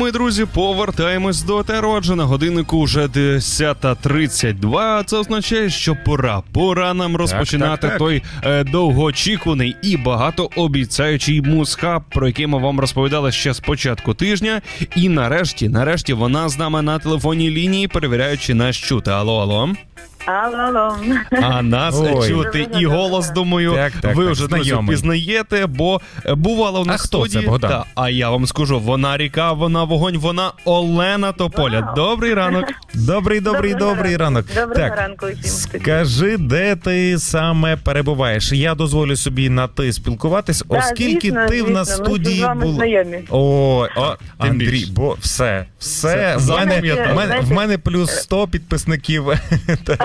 ми, друзі, повертаємось до Тероджа. На годиннику вже 10.32. Це означає, що пора. Пора нам розпочинати так, так. той е, довгоочікуваний і багатообіцяючий мусхаб, про який ми вам розповідали ще з початку тижня. І нарешті, нарешті, вона з нами на телефонній лінії, перевіряючи нас чути. Алло, алло. Алло, алло. А нас Ой. чути і голос, думаю, Так, так, ви так, вже друзі знайомий. пізнаєте, бо е, бувала у нас А хто це, студії. Богдан? Та, а я вам скажу, вона ріка, вона вогонь, вона Олена Тополя. Вау. Добрий ранок. Добрий, добрий, Доброго добрий ранку. ранок. Доброго так, ранку усім. Скажи, де ти саме перебуваєш? Я дозволю собі на ти спілкуватись, Да, оскільки звісно, ти в нас звісно, ми студії вами була. знайомі. Ой, о, Тим Андрій, більше. бо все, все, Все, в мене, запам'ятав. в мене, в мене плюс 100 підписників.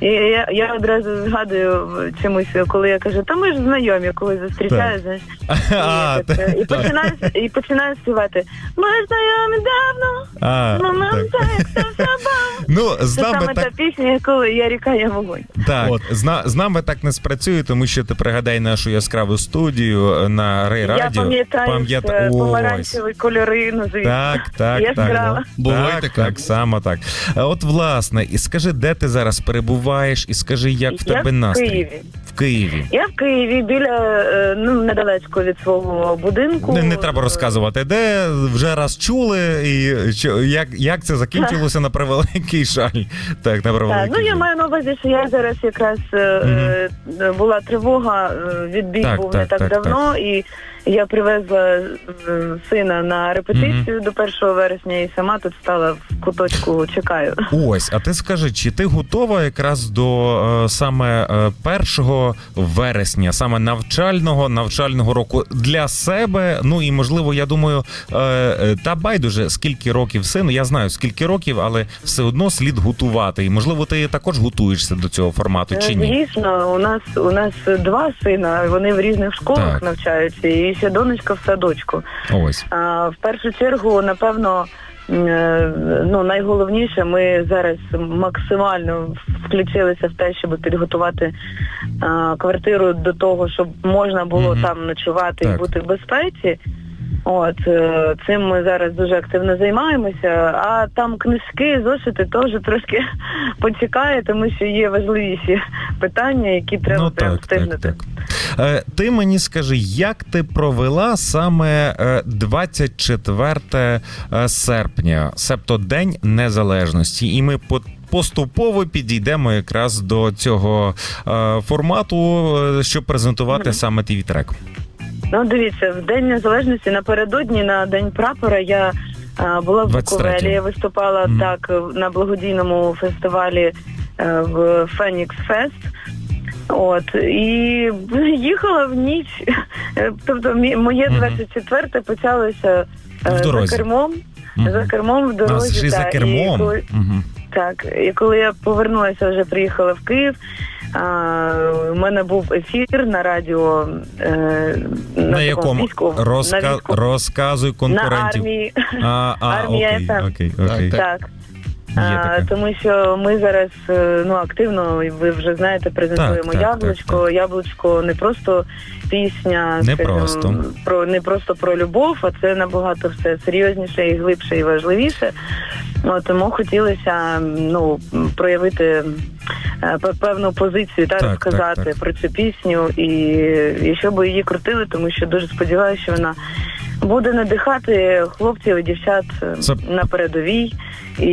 І я, я одразу згадую чомусь, коли я кажу, та ми ж знайомі, коли зустрічаю, знаєш. А, і, так, і, починаю, і починаю співати. Ми знайомі давно, а, ну нам так. так все. Ну, з Це нами саме так та пісня, коли я ріка, я вогонь. Так, От. з, на- з нами так не спрацює, тому що ти пригадай нашу яскраву студію е, на Рей Я Радіо. пам'ятаю Пам'ята- е, помаранчеві кольори, ну звісно. Так, так, так. Буває так, таке. так, само так. А От власне, і скажи, де ти зараз перебуваєш, і скажи, як в Я тебе в? Києві. В Києві. Я в Києві біля е, ну недалечко від свого будинку. Не, не треба розказувати, де вже раз чули, і що, як, як це закінчилося на превеликий жаль. Так, на Так, ну я маю на увазі, що я зараз якраз е, була тривога, відбій Так, був так, не так, так, давно, і я привезла е, сина на репетицію до 1 вересня і сама тут стала в куточку, чекаю. Ось, а ти скажи, чи ти готова якраз до е, саме е, 1 вересня, саме навчального навчального року для себе? Ну і можливо, я думаю, е, е, та байдуже скільки років сину. Я знаю скільки років, але все одно слід готувати. І можливо, ти також готуєшся до цього формату чи ні? Звісно, у нас у нас два сина, вони в різних школах Так. навчаються, і ще донечка в садочку. Ось. А, в першу чергу, напевно, е, ну найголовніше, ми зараз максимально включилися в те, щоб підготувати а, квартиру до того, щоб можна було Мгм. там ночувати Так. і бути в безпеці. От е, цим ми зараз дуже активно займаємося. А там книжки, зошити теж трошки почекає, тому що є важливіші питання, які треба ну прям так, так, встигнути. так. Е, ти мені скажи, як ти провела саме е, 24 е, серпня, себто День Незалежності, і ми по. Поступово підійдемо якраз до цього е, формату, е, щоб презентувати Мгм. саме твій трек. Ну, дивіться, в День Незалежності напередодні на День прапора я а, була в 23-го. Буковелі, виступала Мгм. так на благодійному фестивалі е, в Фенікс Фест. От і їхала в ніч. Е, Тобто, моє Мгм. 24 почалося е, В за кермом. За кермом в дорозі. ще за та, і кермом. коли- так, і коли я повернулася, вже приїхала в Київ. А, у мене був ефір на радіо е, на, На якому військовому- Розка... на, військовому- розказуй на армії. А, а, Армія окей, окей, окей. Так, Так. Є таке. тому що ми зараз е, ну активно, ви вже знаєте, презентуємо Так, так, яблучко. так, Яблучко не просто пісня, Не скажімо, просто. про не просто про любов, а це набагато все серйозніше і глибше і важливіше. Ну, тому хотілося ну проявити е, певну позицію та Так, розказати так, так. про цю пісню і, і щоб її крутили, тому що дуже сподіваюся, що вона буде надихати хлопців і дівчат е, Це- на передовій і,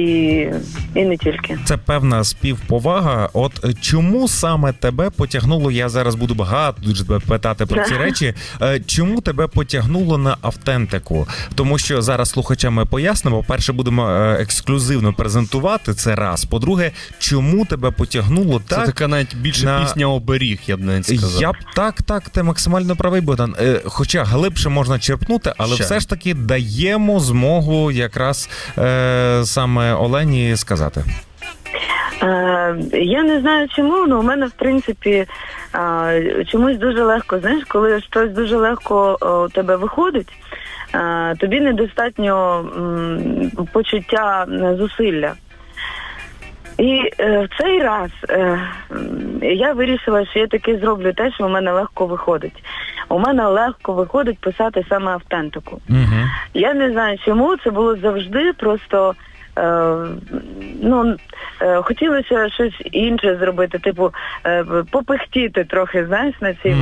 і не тільки. Це певна співповага. От чому саме тебе потягнуло? Я зараз буду багато дуже питати про ці речі. Е, Чому тебе потягнуло на автентику? Тому що зараз слухачам ми пояснимо. Перше, будемо е, ексклюзивно презентувати це раз. По-друге, чому тебе потягнуло Це так? така навіть більше на- пісня оберіг, я б навіть сказав. Я б так, так, ти максимально правий, Богдан. Хоча глибше можна черпнути, але Ще. все ж таки даємо змогу якраз е, саме Олені сказати. Е, я не знаю чому, але у мене в принципі е, чомусь дуже легко. Знаєш, коли щось дуже легко е, у тебе виходить, тобі недостатньо почуття зусилля. І е, в цей раз е, я вирішила, що я таки зроблю те, що в мене легко виходить. у мене легко виходить писати саме автентику. Угу. Я не знаю, чому це було завжди просто. Е, ну, е, хотілося щось інше зробити, типу е, попихтіти трохи, знаєш, на цій.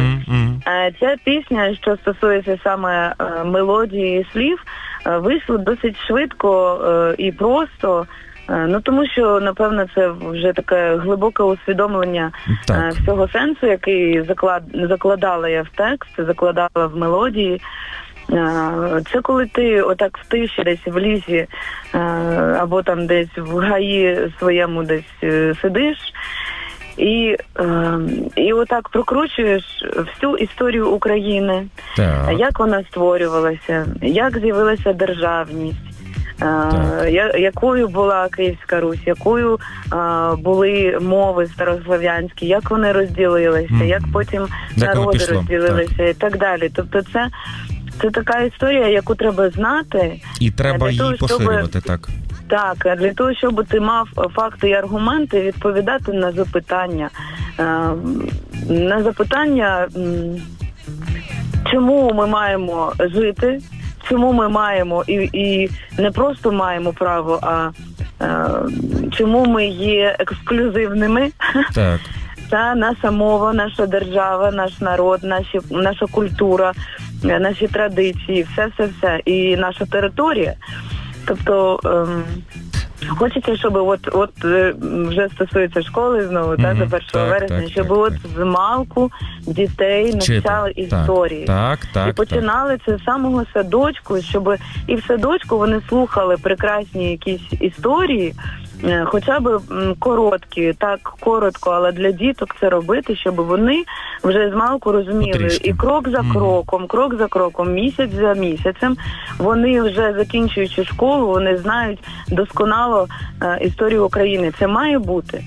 Е, Ця пісня, що стосується саме е, мелодії і слів, е, вийшла досить швидко е, і просто. Е, Ну тому що напевно це вже таке глибоке усвідомлення Так. е, всього сенсу, який заклад закладала я в текст, закладала в мелодії. Е, Це коли ти отак в тиші, десь в лісі або там десь в гаї своєму десь сидиш. І, і отак прокручуєш всю історію України, Так. як вона створювалася, як з'явилася державність. Я- якою була Київська Русь, якою е, були мови старослов'янські, як вони розділилися, Мгм. як потім Як народи пішло, розділилися і так далі. Тобто, це, це така історія, яку треба знати. І треба Для того, її щоб- так. Так, а для того, щоб ти мав факти і аргументи, відповідати на запитання. На запитання, чому ми маємо жити, чому ми маємо і, і не просто маємо право, а е, чому ми є ексклюзивними. Так. Це наша мова, наша держава, наш народ, наші, наша культура, е, наші традиції, все, все, все. І наша територія. Тобто ем, хочеться, щоб от, от е, вже стосується школи знову, та, Мгм. до 1 вересня, щоб так, от так. з малку дітей навчали Так, історії. Так, так, і так. починали це з самого садочку, щоб і в садочку вони слухали прекрасні якісь історії, хоча б короткі, так коротко, але для діток це робити, щоб вони вже з малку розуміли Потрішки. і крок за кроком, крок за кроком, місяць за місяцем. Вони вже закінчуючи школу, вони знають досконало е, історію України. Це має бути.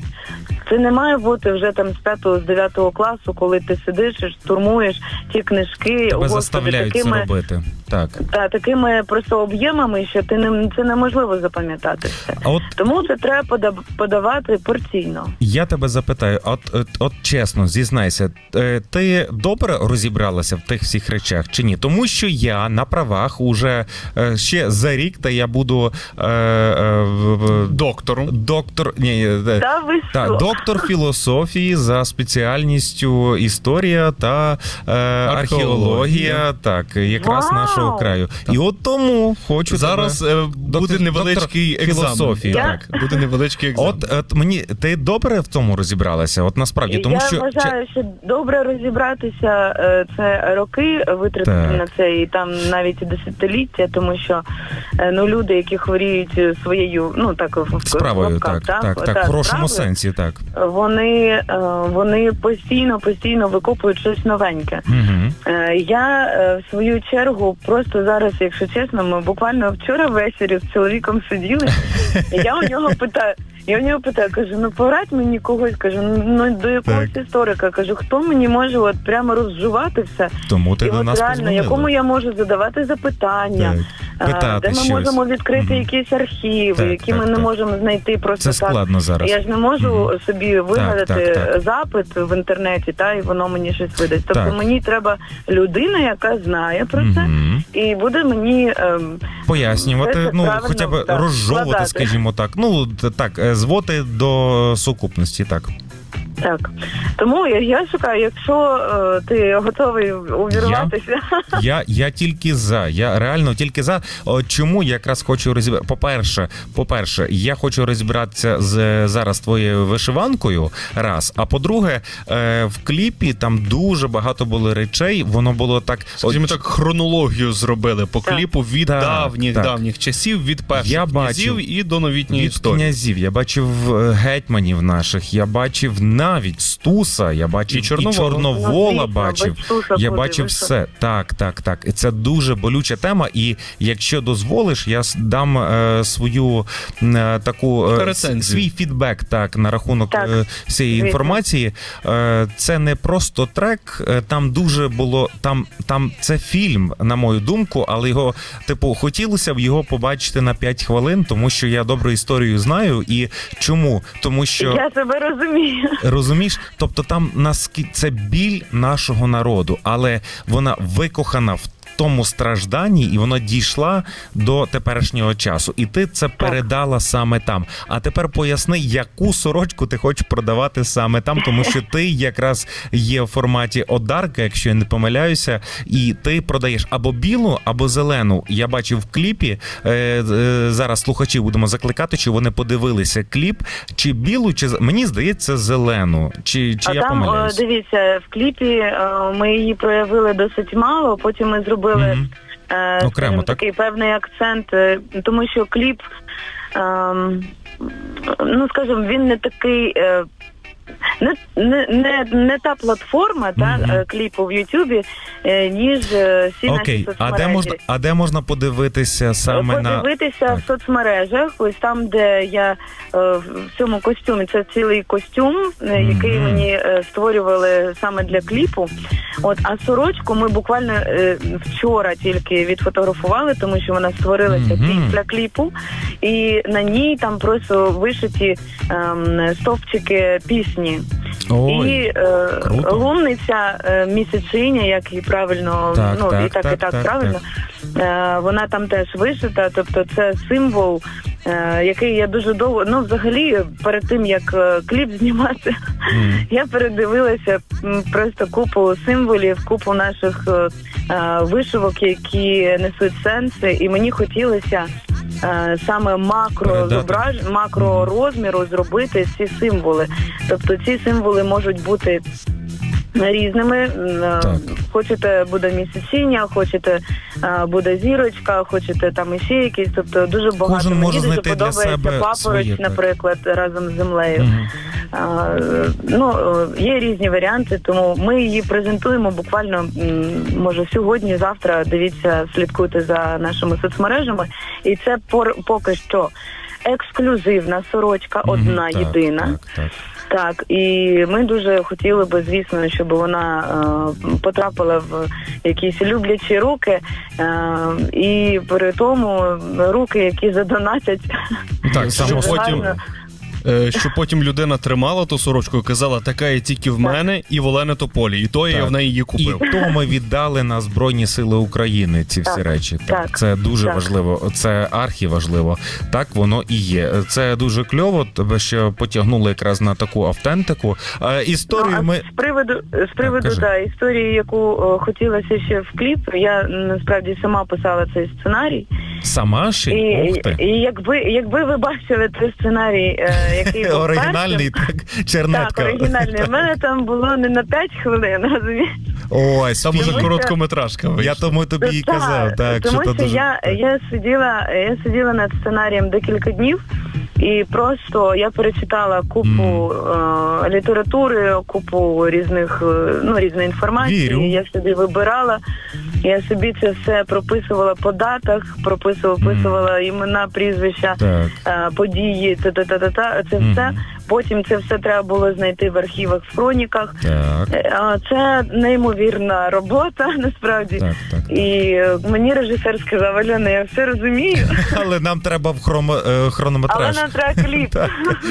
Це не має бути вже там з 5 з 9 класу, коли ти сидиш і штурмуєш ті книжки, Тебе господи, заставляють це робити. Так. та, такими просто об'ємами, що ти не це неможливо запам'ятати все. А от Тому це треба подавати порційно. я тебе запитаю, от, от, от чесно, зізнайся, е, ти добре розібралася в тих всіх речах чи ні? Тому що я на правах уже е, ще за рік, та я буду е, е, в- доктор. Ні, е, Та ви та, що? доктор філософії за спеціальністю історія та е, археологія. Так, якраз Вау! нашого краю. І от тому хочу Зараз тебе... е, буде Доктор- невеличкий доктор екзамен. філософії. Так, буде невеличкий екзамен. От, от мені ти добре в тому розібралася? От насправді, тому я що вважаю, що добре розібратися е, це роки витратити Так. на це, і там навіть і десятиліття, тому що е, ну люди, які хворіють своєю, ну так в- в справою, лапках, так, так, так, та, в хорошому справою, сенсі, так. Вони, е, вони постійно, постійно викопують щось новеньке. Угу. Я е, в свою чергу просто зараз, якщо чесно, ми буквально вчора ввечері з чоловіком сиділи. і Я у нього питаю. Я у нього питаю, кажу, ну порадь мені когось, кажу, ну до якогось історика. Кажу, хто мені може от прямо розжувати все? Тому ти і до от нас реально, позвонила. якому я можу задавати запитання, Так. Питати де ми щось. можемо відкрити Мгм. якісь архіви, Так, які так, ми не так. можемо знайти просто Це так. складно зараз. Я ж не можу Мгм. собі вигадати так, так. запит в інтернеті, та і воно мені щось видасть. Тобто Так. мені треба людина, яка знає про це, Мгм. і буде мені ем, Пояснювати, Це ну правильно, хоча б так, розжовувати, складати. скажімо так. Ну т- так, е, зводи до сукупності, так. Так. Тому я, я шукаю, якщо е, ти готовий увірватися, Я, я тільки за. Я реально тільки за. О, Чому я якраз хочу розібрати? По-перше, по-перше, я хочу розібратися з зараз твоєю вишиванкою. Раз. А по-друге, е, в кліпі там дуже багато було речей. Воно було так. Скажімо от- так, хронологію зробили по Так. кліпу від Так, давніх так. давніх часів, від перших Я князів бачив і до новітньої від історії. князів, я бачив е, гетьманів наших, я бачив навіть Стуса, я бачив І Чорновола. Чорновола Ну, звісно, бачив. Стуса Я бачив ви що? все. Так, так, так. І це дуже болюча тема. І якщо дозволиш, я дам е, свою е, таку е, свій фідбек так на рахунок Так, е, звісно. інформації. Е, це не просто трек, е, там дуже було там, там це фільм, на мою думку, але його, типу, хотілося б його побачити на 5 хвилин, тому що я добру історію знаю. І чому? Тому що я себе розумію. Розумієш, тобто. Там наскі це біль нашого народу, але вона викохана в. Тому стражданні, і вона дійшла до теперішнього часу, і ти це передала саме там. А тепер поясни, яку сорочку ти хочеш продавати саме там, тому що ти якраз є в форматі одарка, якщо я не помиляюся, і ти продаєш або білу, або зелену. Я бачив в кліпі. Е, е, зараз слухачі будемо закликати, чи вони подивилися кліп, чи білу, чи мені здається, зелену. Чи, чи а я там, е, помиляюсь? дивіться, в кліпі ми її проявили досить мало, потім ми зробили Мгм. е, Окремо, так? такий певний акцент, е, тому що кліп, ем, ну скажімо, він не такий. Е, не, не, не, та платформа, та Мгм. е, кліпу в Ютубі, е, ніж е, всі Окей, наші а де можна, а де можна подивитися саме на подивитися в соцмережах, ось там, де я е, в цьому костюмі, це цілий костюм, е, який Мгм. мені е, створювали саме для кліпу. От, а сорочку ми буквально е, вчора тільки відфотографували, тому що вона створилася Мгм. після кліпу, і на ній там просто вишиті ем, стовпчики пісні. Ой, і е, круто. лунниця е, місячиня, як і правильно, Так, ну так, і так, так, і так, так, правильно. Е, вона там теж вишита, тобто це символ, е, який я дуже довго. Ну, взагалі, перед тим як е, кліп знімати, я передивилася м, просто купу символів, купу наших е, е, вишивок, які несуть сенси, і мені хотілося. Е, Саме макро зображ, макро розміру зробити всі символи. Тобто ці символи можуть бути різними. Е, Так. Хочете буде місяціння, хочете е, буде зірочка, хочете там іще якісь. Тобто дуже багато Кожен мені дуже подобається папороч, своє, наприклад, разом з землею. Мгм. А, ну е, є різні варіанти, тому ми її презентуємо буквально може сьогодні, завтра. Дивіться, слідкуйте за нашими соцмережами, і це пор- поки що ексклюзивна сорочка, одна Мгм. Так, єдина. Так, так. Так, і ми дуже хотіли би, звісно, щоб вона е, потрапила в якісь люблячі руки, е, і при тому руки, які задонатять. Так, щоб потім, гарно. Е, щоб потім людина тримала ту сорочку і казала, така є тільки в мене і в Олени Тополі. І то я в неї її І то ми віддали на Збройні Сили України ці всі Так, речі. Так, так, це дуже так. важливо. Це архіважливо. Так воно і є. Це дуже кльово, тебе ще потягнули якраз на таку автентику. Е, історію Ну, а ми з приводу з приводу да, історії, яку о, хотілося ще в кліп. Я насправді сама писала цей сценарій, сама ще і, ух ти. і якби якби ви бачили той сценарій, е, який був оригінальний, першим, так чернетка. так, оригінальний. У мене там було не на 5 хвилин, розумієш? Ой, Там уже короткометражка вийшла. Я тому тобі і казав. Так, тому що, що, то дуже я, я сиділа, я сиділа над сценарієм декілька днів. І просто я перечитала купу е, літератури, купу різних е, ну різної інформації. Вірю. Я собі вибирала. Я собі це все прописувала по датах, прописувала, вписувала імена, прізвища, так. е, події, та та та та та це все. Потім це все треба було знайти в архівах, в хроніках. Так, Е, Це неймовірна робота, насправді. так, так. І е, мені режисер сказав, Альона, я все розумію, Але нам треба в хромо, е, але нам треба кліп. Так,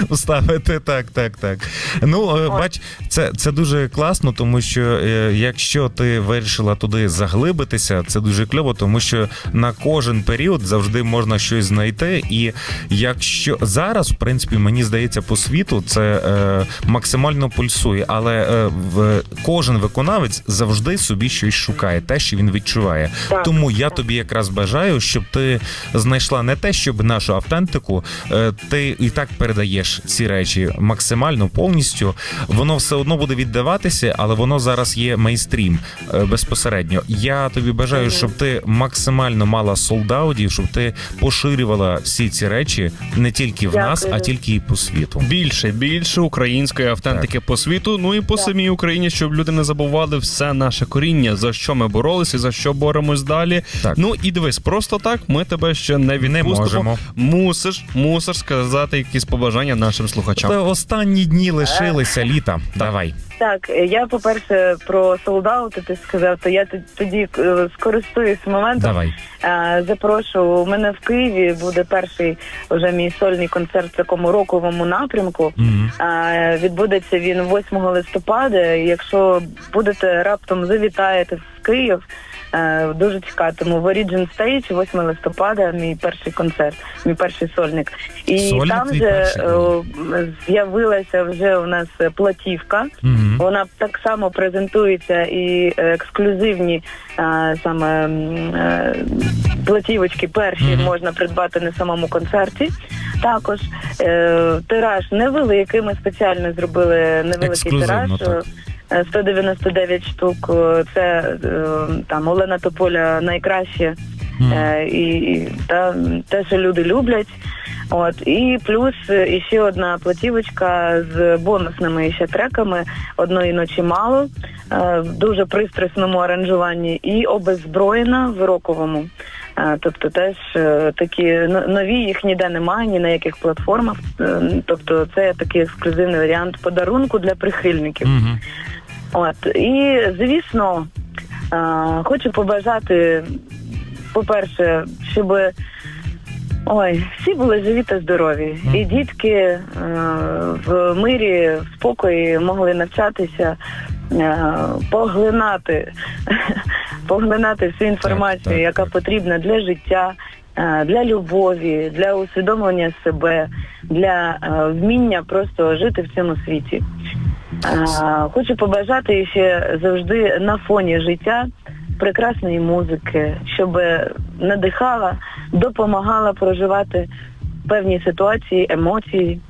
вставити, так, так, так. Ну, бач, це, це дуже класно, тому що якщо ти вирішила туди заглибитися, це дуже кльово, тому що на кожен період завжди можна щось знайти. І якщо зараз, в принципі, мені здається, по світу це е, максимально пульсує, але е, в, кожен виконавець завжди собі щось шукає, те, що він відчуває. Так, Тому я так. тобі якраз бажаю, щоб ти знайшла не те, щоб нашу автентику, е, ти і так передаєш ці речі максимально повністю. Воно все одно буде віддаватися, але воно зараз є мейстрім е, безпосередньо. Я тобі бажаю, щоб ти максимально мала солдаудів, щоб ти поширювала всі ці речі не тільки в нас, а тільки і по світу. Більше, більше української автентики по світу, ну і по Так. самій Україні, щоб люди не забували все наше коріння, за що ми боролися, за що боремось далі. Так. Ну і дивись, просто так ми тебе ще не відпустимо. Не можемо. Мусиш, мусиш сказати якісь побажання нашим слухачам. Це останні дні лишилися літа. Давай. Так, я по-перше про солдаути ти сказав, то я тоді е, скористуюсь моментом. Давай. Запрошу у мене в Києві буде перший вже мій сольний концерт в такому роковому напрямку. Mm-hmm. Відбудеться він 8 листопада. Якщо будете раптом завітаєте в Київ, дуже чекатиму в Origin Stage 8 листопада. Мій перший концерт, мій перший сольник. І Сольник там же е, з'явилася вже у нас платівка. Мгм. Вона так само презентується і е, ексклюзивні е, саме е, платівочки перші Мгм. можна придбати на самому концерті. Також е, тираж невеликий. Ми спеціально зробили невеликий Ексклюзивно, тираж. так. Е, 199 штук. Е, Це е, там Олена Тополя найкраще. Е, і, та, те, що люди люблять. От і плюс е, іще одна платівочка з бонусними ще треками одної ночі мало е, в дуже пристрасному аранжуванні і обезброєна в роковому. Е, Тобто теж е, такі нові їх ніде немає, ні на яких платформах. Е, Тобто це такий ексклюзивний варіант подарунку для прихильників. Мгм. От і звісно, е, хочу побажати, по-перше, щоб ой, всі були живі та здорові, і дітки е, в мирі, в спокої могли навчатися. е, Поглинати, поглинати всю інформацію, яка потрібна для життя, для любові, для усвідомлення себе, для вміння просто жити в цьому світі. Хочу побажати ще завжди на фоні життя прекрасної музики, щоб надихала, допомагала проживати певні ситуації, емоції.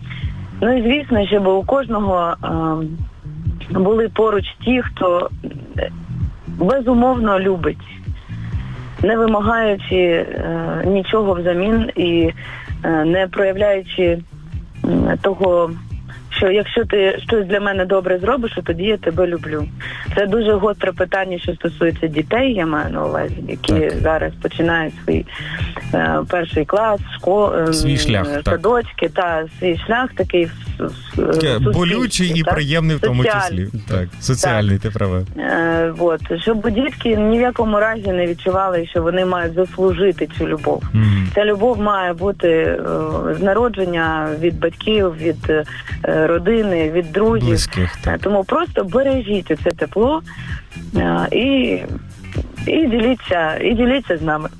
Ну і звісно, щоб у кожного були поруч ті, хто безумовно любить, не вимагаючи е, нічого взамін і е, не проявляючи того, що якщо ти щось для мене добре зробиш, то тоді я тебе люблю. Це дуже гостре питання, що стосується дітей, я маю на увазі, які Так. зараз починають свій е, перший клас, школ, Свій шлях, так. садочки, та свій шлях такий Болючий і так? приємний в тому числі. Так, соціальний, ти права. Е, от, щоб дітки ні в якому разі не відчували, що вони мають заслужити цю любов. Мгм. Ця любов має бути е, з народження від батьків, від е, родини, від друзів. Близьких. Е, Так. Тому просто бережіть це тепло е, і, і діліться, і діліться з нами.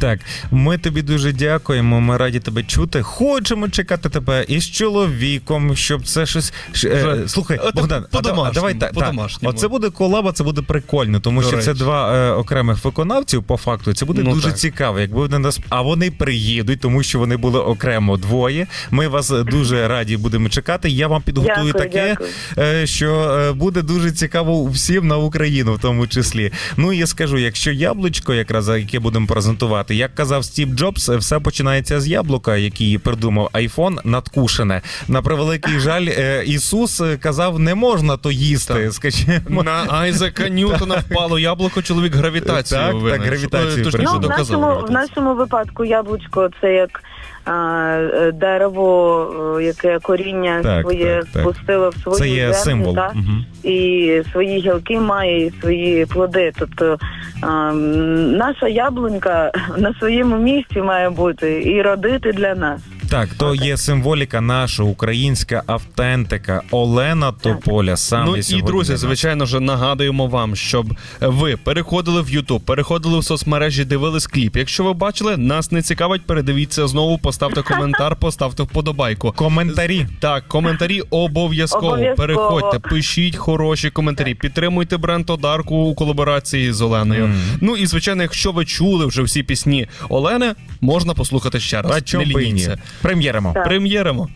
Так, ми тобі дуже дякуємо. Ми раді тебе чути. Хочемо чекати тебе із чоловіком, щоб це щось. Ш- е, Вже- Слухай, От Богдан, а, по-домашньому, давай так. по-домашньому. Оце буде колаба, це буде прикольно, тому До що це речі. два е, окремих виконавців. По факту, це буде Ну, дуже так. цікаво. Якби вони нас, а вони приїдуть, тому що вони були окремо двоє. Ми вас е, дуже раді будемо чекати. Я вам підготую Дякую, таке, дякую. е, що е, буде дуже цікаво всім на Україну, в тому числі. Ну і я скажу, якщо яблучко, якраз яке будемо презентувати, як казав Стів Джобс, все починається з яблука, який придумав айфон, надкушене. На превеликий жаль, е, Ісус е, казав, не можна то їсти. Так. Скажімо. На Айзека Ньютона впало яблуко, чоловік гравітацію. Так, так, винайшов. гравітацію Точніше, придумав. Ну, в нашому, в нашому випадку яблучко це як е, дерево, е, яке коріння Так, своє так, так. спустило в свою Це є землю, символ. та? Мгм. і свої гілки має, і свої плоди. Тобто а, наша яблунька на своєму місці має бути і родити для нас. Так, то є символіка наша українська автентика. Олена Тополя саме Ну і друзі, звичайно ж, нагадуємо вам, щоб ви переходили в Ютуб, переходили в соцмережі, дивились кліп. Якщо ви бачили, нас не цікавить, передивіться знову, поставте коментар, поставте вподобайку. коментарі. Так, коментарі обов'язково. Обов'язково. Переходьте, пишіть хороші коментарі, підтримуйте бренд Одарку у колаборації з Оленою. Мгм. Ну і звичайно, якщо ви чули вже всі пісні Олени, можна послухати ще раз. А чому не б і ні? лініться. Прем'єримо. Так. Прем'єримо.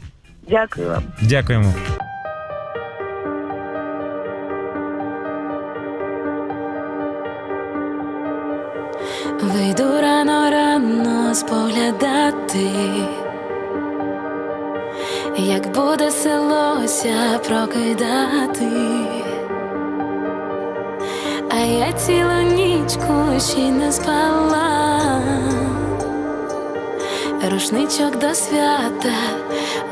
Дякую вам. Дякуємо. Вийду рано рано споглядати, як буде селося прокидати, а я цілу нічку ще не спала, рушничок до свята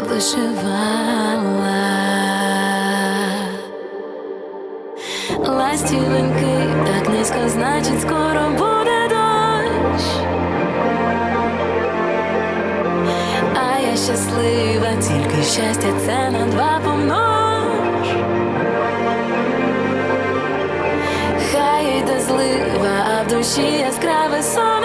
вишивала. Ластівинки так низько, значить, скоро буде дощ. А я щаслива, тільки щастя це на два помнож. Хай йде злива, а в душі яскраве сонце.